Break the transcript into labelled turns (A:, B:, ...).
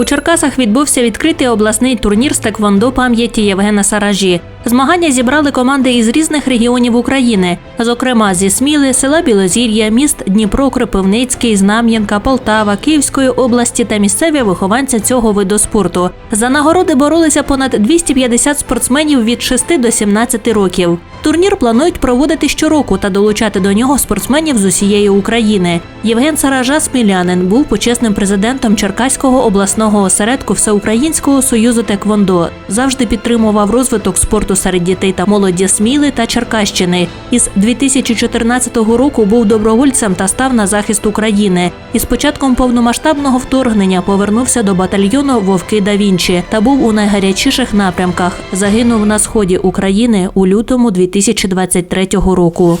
A: У Черкасах відбувся відкритий обласний турнір з теквондо пам'яті Євгена Саражі. Змагання зібрали команди із різних регіонів України, зокрема зі Сміли, села Білозір'я, міст Дніпро, Кропивницький, Знам'янка, Полтава, Київської області та місцеві вихованці цього виду спорту. За нагороди боролися понад 250 спортсменів від 6 до 17 років. Турнір планують проводити щороку та долучати до нього спортсменів з усієї України. Євген Саража Смілянин був почесним президентом Черкаського обласного осередку Всеукраїнського союзу Теквондо. Завжди підтримував розвиток спорту серед дітей та молоді Сміли та Черкащини. Із 2014 року був добровольцем та став на захист України. Із початком повномасштабного вторгнення повернувся до батальйону Вовки да Вінчі та був у найгарячіших напрямках. Загинув на сході України у лютому 2023 року.